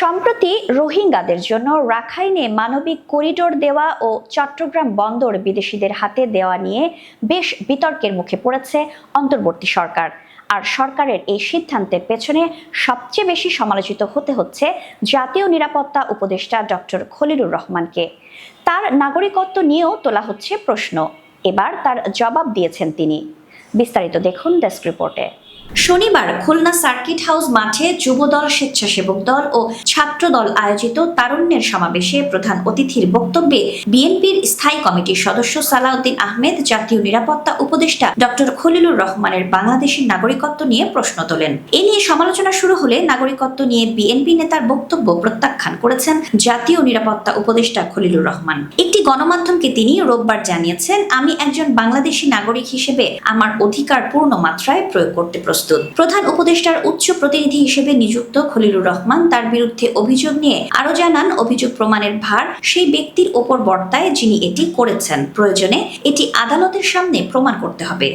সম্প্রতি রোহিঙ্গাদের জন্য রাখাইনে মানবিক করিডোর দেওয়া ও চট্টগ্রাম বন্দর বিদেশিদের হাতে দেওয়া নিয়ে বেশ বিতর্কের মুখে পড়েছে অন্তর্বর্তী সরকার। আর সরকারের এই সিদ্ধান্তের পেছনে সবচেয়ে বেশি সমালোচিত হতে হচ্ছে জাতীয় নিরাপত্তা উপদেষ্টা ডক্টর খলিলুর রহমানকে। তার নাগরিকত্ব নিয়েও তোলা হচ্ছে প্রশ্ন। এবার তার জবাব দিয়েছেন তিনি। বিস্তারিত দেখুন ডেস্ক রিপোর্টে। শনিবার খুলনা সার্কিট হাউস মাঠে যুবদল স্বেচ্ছাসেবক দল ও ছাত্র দল আয়োজিত তারুণ্যের সমাবেশে প্রধান অতিথির বক্তব্যে বিএনপির স্থায়ী কমিটির সদস্য সালাউদ্দিন আহমেদ, জাতীয় নিরাপত্তা উপদেষ্টা ডক্টর খলিলুর রহমানের বাংলাদেশের নাগরিকত্ব নিয়ে প্রশ্ন তোলেন। এ নিয়ে সমালোচনা শুরু হলে নাগরিকত্ব নিয়ে বিএনপি নেতার বক্তব্য প্রত্যাখ্যান করেছেন জাতীয় নিরাপত্তা উপদেষ্টা খলিলুর রহমান। একটি গণমাধ্যমকে তিনি রোববার জানিয়েছেন, আমি একজন বাংলাদেশি নাগরিক হিসেবে আমার অধিকার পূর্ণ মাত্রায় প্রয়োগ করতে প্রস্তুত। প্রধান উপদেষ্টার উচ্চ প্রতিনিধি হিসেবে নিযুক্ত খলিলুর রহমান তার বিরুদ্ধে অভিযোগ নিয়ে আরও জানান, অভিযোগ প্রমাণের ভার সেই ব্যক্তির ওপর বর্তায় যিনি এটি করেছেন। প্রয়োজনে এটি আদালতের সামনে প্রমাণ করতে হবে।